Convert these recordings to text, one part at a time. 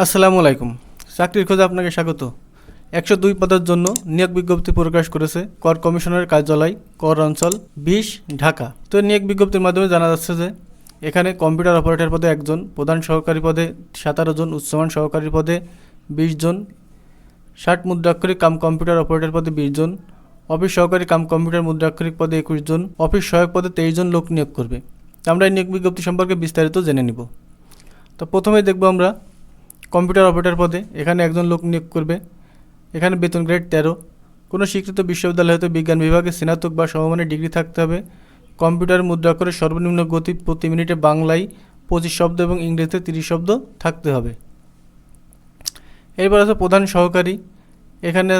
আসসালামু আলাইকুম। চাকরির খোঁজে আপনাকে স্বাগত। একশো দুই পদের জন্য নিয়োগ বিজ্ঞপ্তি প্রকাশ করেছে কর কমিশনের কার্যালয়, কর অঞ্চল বিশ, ঢাকা। তো নিয়োগ বিজ্ঞপ্তির মাধ্যমে জানা যাচ্ছে যে, এখানে কম্পিউটার অপারেটর পদে একজন, প্রধান সহকারী পদে সতেরো জন, উচ্চমান সহকারী পদে বিশ জন, ষাট মুদ্রাক্ষরিক কাম কম্পিউটার অপারেটর পদে বিশ জন, অফিস সহকারী কাম কম্পিউটার মুদ্রাক্ষরিক পদে একুশ জন, অফিস সহায়ক পদে তেইশ জন লোক নিয়োগ করবে। আমরা এই নিয়োগ বিজ্ঞপ্তি সম্পর্কে বিস্তারিত জেনে নিব। তো প্রথমে দেখব আমরা কম্পিউটার অপারেটর পদে। এখানে একজন লোক নিয়োগ করবে। এখানে বেতন গ্রেড তেরো। কোনো স্বীকৃত বিশ্ববিদ্যালয় হতে বিজ্ঞান বিভাগে স্নাতক বা সমমানের ডিগ্রি থাকতে হবে। কম্পিউটার মুদ্রা করে সর্বনিম্ন গতি প্রতি মিনিটে বাংলায় পঁচিশ শব্দ এবং ইংরেজিতে তিরিশ শব্দ থাকতে হবে। এরপর আছে প্রধান সহকারী। এখানে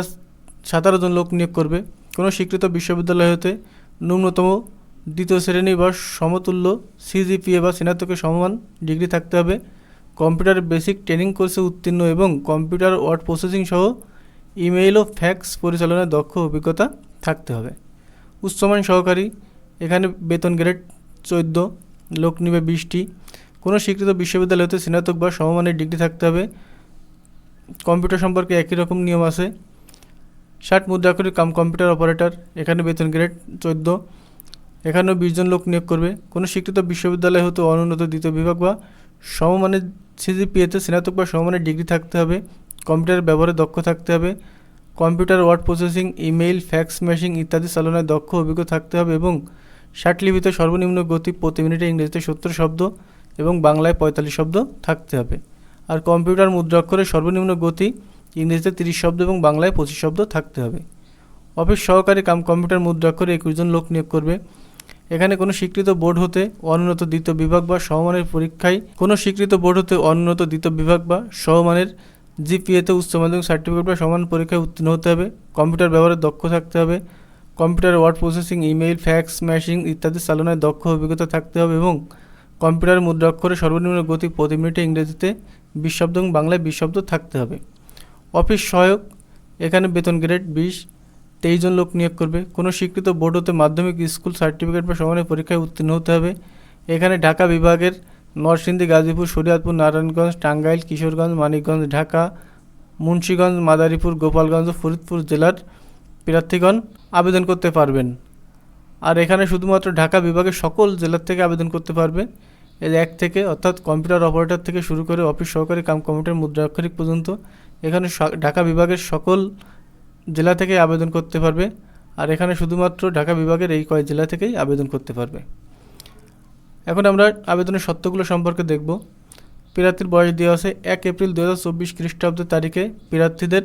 সাতারো জন লোক নিয়োগ করবে। কোনো স্বীকৃত বিশ্ববিদ্যালয় হতে ন্যূনতম দ্বিতীয় শ্রেণি বা সমতুল্য সিজিপিএ বা স্নাতকের সমমান ডিগ্রি থাকতে হবে। কম্পিউটার বেসিক ট্রেনিং কোর্সে উত্তীর্ণ এবং কম্পিউটার ওয়ার্ড প্রসেসিং সহ ইমেইল ও ফ্যাক্স পরিচালনায় দক্ষ অভিজ্ঞতা থাকতে হবে। উচ্চমান সহকারী, এখানে বেতন গ্রেড চোদ্দ, লোক নিবে বিশটি। কোনো স্বীকৃত বিশ্ববিদ্যালয় হতে স্নাতক বা সমমানের ডিগ্রি থাকতে হবে। কম্পিউটার সম্পর্কে একই রকম নিয়ম আছে। ষাট মুদ্রাক্ষরিক কাম কম্পিউটার অপারেটর, এখানে বেতন গ্রেড চোদ্দ। এখানেও বিশজন লোক নিয়োগ করবে। কোনো স্বীকৃত বিশ্ববিদ্যালয় হতে অনুন্নত দ্বিতীয় বিভাগ বা সমমানের সিজিপিএতে স্নাতক বা সমমানের ডিগ্রি থাকতে হবে কম্পিউটার ব্যবহারে দক্ষ থাকতে হবে computer word processing email fax machine ইত্যাদি চালনায় দক্ষ, অভিজ্ঞ থাকতে হবে এবং ষাট লিপিতে সর্বনিম্ন গতি প্রতি মিনিটে ইংরেজিতে সত্তর শব্দ এবং বাংলায় পঁয়তাল্লিশ শব্দ থাকতে হবে। আর কম্পিউটার মুদ্রাক্ষরে সর্বনিম্ন গতি ইংরেজিতে তিরিশ শব্দ এবং বাংলায় পঁচিশ শব্দ থাকতে হবে। অফিস সহকারী কাম কম্পিউটার মুদ্রাক্ষরে একুশ জন লোক নিয়োগ করবে। এখানে কোনো স্বীকৃত বোর্ড হতে অনুন্নত দ্বিতীয় বিভাগ বা সমমানের পরীক্ষায় কোনো স্বীকৃত বোর্ড হতে অনুন্নত দ্বিতীয় বিভাগ বা সমমানের জিপিএতে উচ্চ মাধ্যমিক সার্টিফিকেট বা সমান পরীক্ষায় উত্তীর্ণ হতে হবে। কম্পিউটার ব্যবহারে দক্ষ থাকতে হবে। Computer word processing email fax machine ইত্যাদি চালনায় দক্ষ অভিজ্ঞতা থাকতে হবে এবং কম্পিউটার মুদ্রাক্ষরে সর্বনিম্ন গতি প্রতি মিনিটে ইংরেজিতে বিশ শব্দ এবং বাংলায় বিশ শব্দ থাকতে হবে। অফিস সহায়ক, এখানে বেতন গ্রেড বিশ তেইশ জন লোক নিয়োগ করবে। কোনো স্বীকৃত বোর্ড হতে মাধ্যমিক স্কুল সার্টিফিকেট বা সমানের পরীক্ষায় উত্তীর্ণ হতে হবে। এখানে ঢাকা বিভাগের নরসিংদী, গাজীপুর, শরীয়তপুর, নারায়ণগঞ্জ, টাঙ্গাইল, কিশোরগঞ্জ, মানিকগঞ্জ, ঢাকা, মুন্সীগঞ্জ, মাদারীপুর, গোপালগঞ্জ ও ফরিদপুর জেলার প্রার্থীগণ আবেদন করতে পারবেন। আর এখানে শুধুমাত্র ঢাকা বিভাগের সকল জেলার থেকে আবেদন করতে পারবে। এর এক থেকে, অর্থাৎ কম্পিউটার অপারেটর থেকে শুরু করে অফিস সহকারী কাম কম্পিউটার মুদ্রাক্ষরিক পর্যন্ত এখানে ঢাকা বিভাগের সকল জেলা থেকে আবেদন করতে পারবে। আর এখানে শুধুমাত্র ঢাকা বিভাগের এই কয়েক জেলা থেকেই আবেদন করতে পারবে। এখন আমরা আবেদনের সত্যগুলো সম্পর্কে দেখব। প্রার্থীর বয়স দেওয়া আছে এক এপ্রিল দু হাজার চব্বিশ খ্রিস্টাব্দ তারিখে। প্রার্থীদের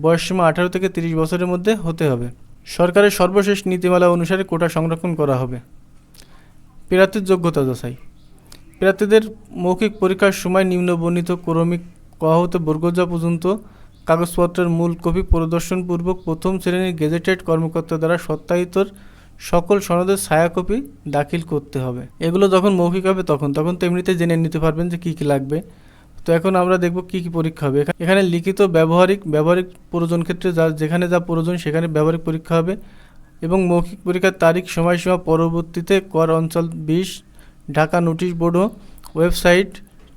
বয়সসীমা আঠারো থেকে তিরিশ বছরের মধ্যে হতে হবে। সরকারের সর্বশেষ নীতিমালা অনুসারে কোটা সংরক্ষণ করা হবে। প্রার্থীর যোগ্যতা যাচাই। প্রার্থীদের মৌখিক পরীক্ষার সময় নিম্নবর্ণিত ক্রমিক ক হতে বর্গজা পর্যন্ত কাগজপত্রের মূল কপি প্রদর্শনপূর্বক প্রথম শ্রেণির গেজেটেড কর্মকর্তা দ্বারা সত্যায়িতর সকল সনদের ছায়া কপি দাখিল করতে হবে। এগুলো যখন মৌখিক হবে তখন তখন তো এমনিতে জেনে নিতে পারবেন যে কী কী লাগবে। তো এখন আমরা দেখব কী কী পরীক্ষা হবে। এখা- এখানে লিখিত ব্যবহারিক ব্যবহারিক প্রয়োজন ক্ষেত্রে যা যেখানে যা প্রয়োজন সেখানে ব্যবহারিক পরীক্ষা হবে এবং মৌখিক পরীক্ষার তারিখ, সময়সীমা পরবর্তীতে কর অঞ্চল বিশ, ঢাকা নোটিশ বোর্ড ও website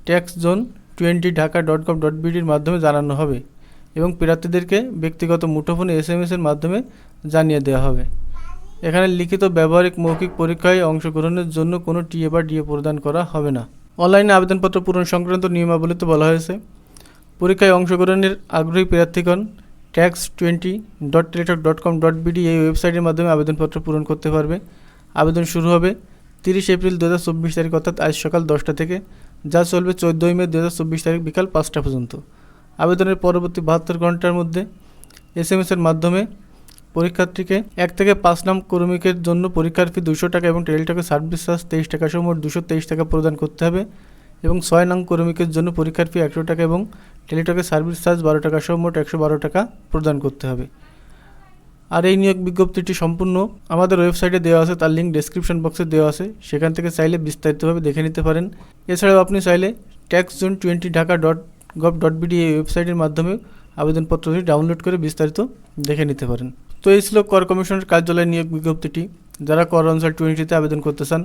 tax zone twenty Dhaka dot com dot বিডির মাধ্যমে জানানো হবে। এবং প্রার্থীদেরকে ব্যক্তিগত মুঠোফোনে এস এম এসের মাধ্যমে জানিয়ে দেওয়া হবে। এখানে লিখিত ব্যবহারিক মৌখিক পরীক্ষায় অংশগ্রহণের জন্য কোনো টিএ বা ডিএ প্রদান করা হবে না। অনলাইনে আবেদনপত্র পূরণ সংক্রান্ত নিয়মাবলীতে বলা হয়েছে, পরীক্ষায় অংশগ্রহণের আগ্রহী প্রার্থীগণ tax twenty dot Teletalk dot com dot BD এই ওয়েবসাইটের মাধ্যমে আবেদনপত্র পূরণ করতে পারবে। আবেদন শুরু হবে তিরিশ এপ্রিল দু হাজার চব্বিশ তারিখ অর্থাৎ আজ সকাল দশটা থেকে। যা চলবে চোদ্দোই মে দু হাজার চব্বিশ তারিখ বিকাল পাঁচটা পর্যন্ত। আবেদনের পরবর্তী বাহাত্তর ঘণ্টার মধ্যে এস এম এসের মাধ্যমে পরীক্ষার্থীকে এক থেকে পাঁচ নাম কর্মীকের জন্য পরীক্ষার ফি দুশো টাকা এবং টেলিটকের সার্ভিস চার্জ তেইশ টাকা সহ মোট দুশো তেইশ টাকা প্রদান করতে হবে এবং ছয় নং কর্মীকের জন্য পরীক্ষার ফি একশো টাকা এবং টেলিটকের সার্ভিস চার্জ বারো টাকা সহ মোট একশো বারো টাকা প্রদান করতে হবে। আর এই নিয়োগ বিজ্ঞপ্তিটি সম্পূর্ণ আমাদের ওয়েবসাইটে দেওয়া আছে, তার লিঙ্ক ডেসক্রিপশন বক্সে দেওয়া আছে। সেখান থেকে চাইলে বিস্তারিতভাবে দেখে নিতে পারেন। এছাড়াও আপনি চাইলে tax zone twenty Dhaka dot gov dot BD এই ওয়েবসাইটের মাধ্যমে আবেদনপত্রটি ডাউনলোড করে বিস্তারিত দেখে নিতে পারেন। তো এই ছিল কর কমিশনের কার্যালয় নিয়োগ বিজ্ঞপ্তিটি। যারা কর অঞ্চল টোয়েন্টিতে আবেদন করতে চান,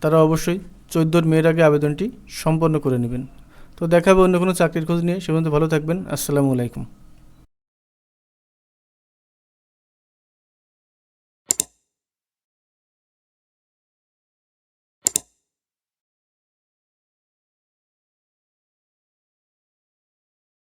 তারা অবশ্যই চোদ্দোর মেয়ের আগে আবেদনটি সম্পন্ন করে নেবেন। তো দেখাবে অন্য কোনো চাকরির খোঁজ নিয়ে। সে ভালো থাকবেন। আসসালামু আলাইকুম।